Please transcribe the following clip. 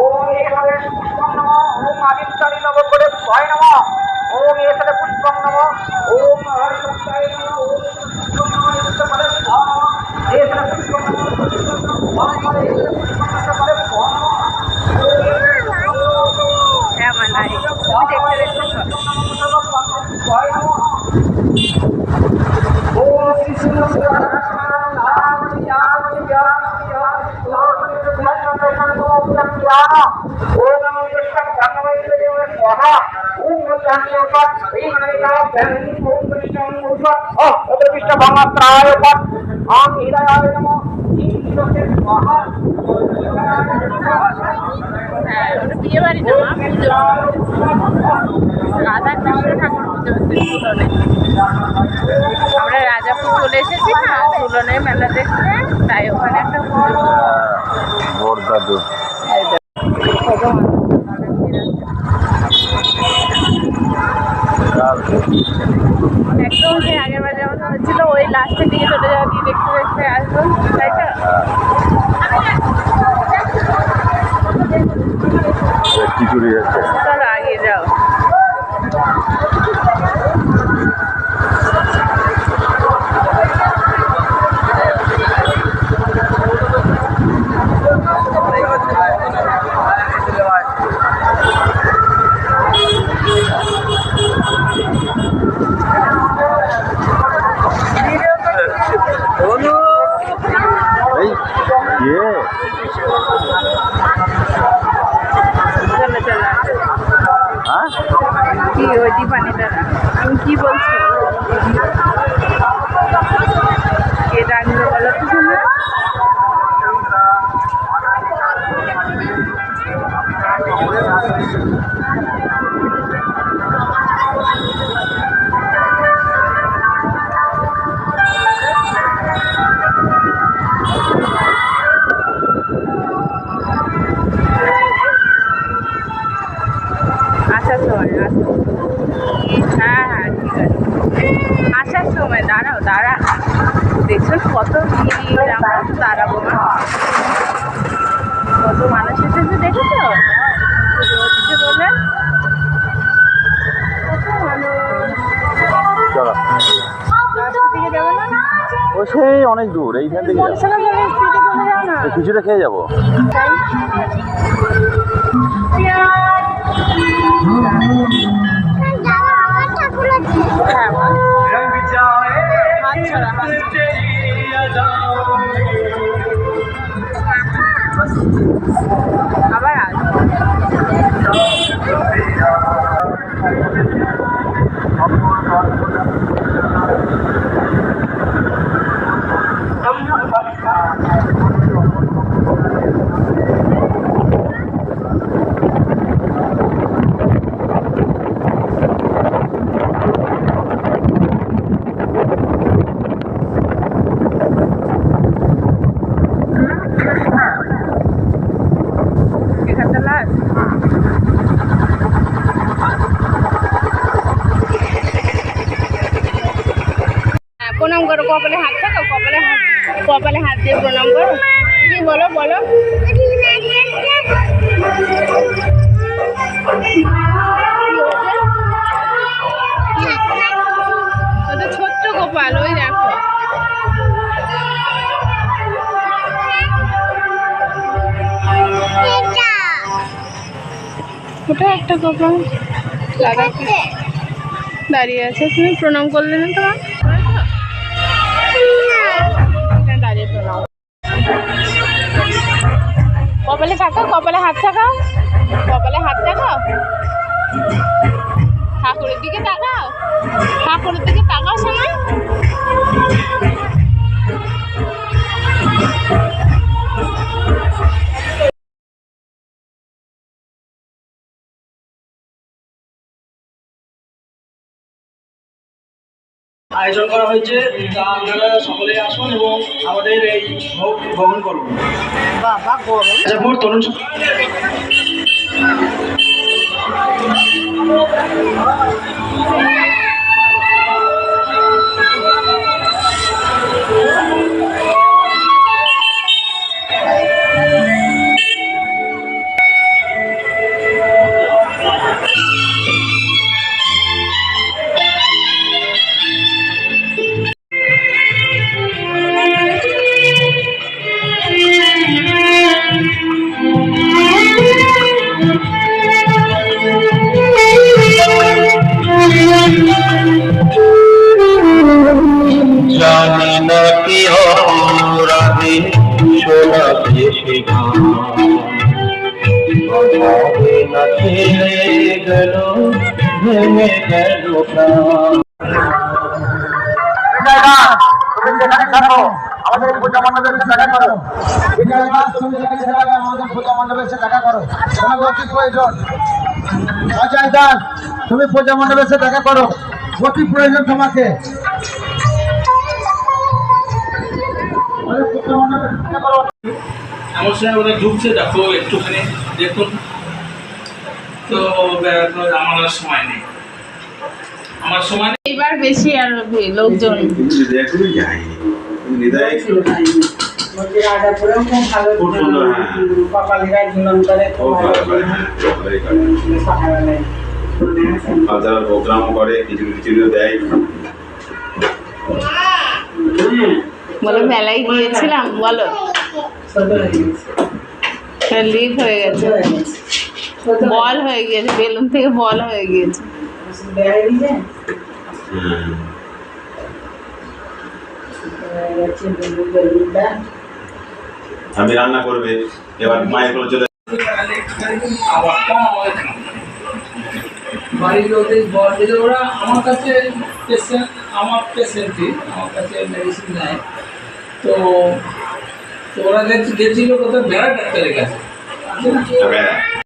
ওম এখানে পুষ্পম নম, ওম আদিত্যানি নম করে ভয় নম, ওম এখানে পুষ্পম নম, ওম হর্ষায় নম, ওম পুষ্পম নম এখানে ভয় নম, এখানে পুষ্পম নম ভয় নম এখানে পুষ্পম নম করে ভয় নম হ্যাঁ আমার নাই তুমি দেখতে দেখতে চলো। ভয় নম ওম শ্রী শ্রী হ্যাঁ ওটা বিয়ে বাড়ি না মা রাধা কৃষ্ণ ঠাকুর আমরা রাজাপুর চলে এসেছি না ঝুলনের মেলা দেখতে তাই ওখানে একটা একদম সেই আগের বার যেমন হচ্ছিল ওই লাস্টের দিকে চলে যাওয়া দিয়ে দেখতে দেখতে আসব তাই তো? খিচুড়ি হচ্ছে চলো আগে যাও। দাঁড়াও দাঁড়া। দেখছ কত ভিড় আমরা তো দাঁড়াবো। না কত মানুষ এসেছে দেখেছ? হচ্ছে বলে। কত মানুষ। সেই অনেক দূর এইখান থেকে খিচুড়ি খেয়ে যাব। তাই কপালে প্রণাম করো কি বলো বলো। ছোট্ট গোপাল, ওই দেখো। ওটা একটা গোপাল? লাগা দাঁড়িয়ে আছে। তুমি প্রণাম করলে না তোমার? থাকো কপালে হাত থাকাও আয়োজন করা হয়েছে, তা আপনারা সকলে আসুন এবং আমাদের এই ভোগ গ্রহণ করুন। গরম আচ্ছা ভোর কি অপরাধে আমাদের করো। তুমি আমাদের পূজা মন্ডপে এসে দেখা করো। কি প্রয়োজন। তুমি দেখা করো। প্রয়োজন তোমাকে। আমার সঙ্গে ওরা ঢুকছে দেখো একটুখানি দেখুন। তো আমার আর সময় নেই। আমার সময় নেই। এবার বেশি আর ভি- লোকজন। সুন্দর হ্যাঁ। হ্যাঁ করে কিছু কিছু দেয় বলো মেলায় গিয়েছিলাম বলো। লিক হয়ে গেছে। বল হয়ে গিয়েছে বেলুন থেকে বল হয়ে গিয়েছে। আমি রান্না করবে এবার মায়ের কোলে চলে? বাড়ির লোকদের বল ওরা আমার কাছে পেশেন্ট আমার পেশেন্টই আমার কাছে মেডিসিন নেয়। তো ওরা গেছে গেছিল কোথাও বেড়া ডাক্তারের কাছে।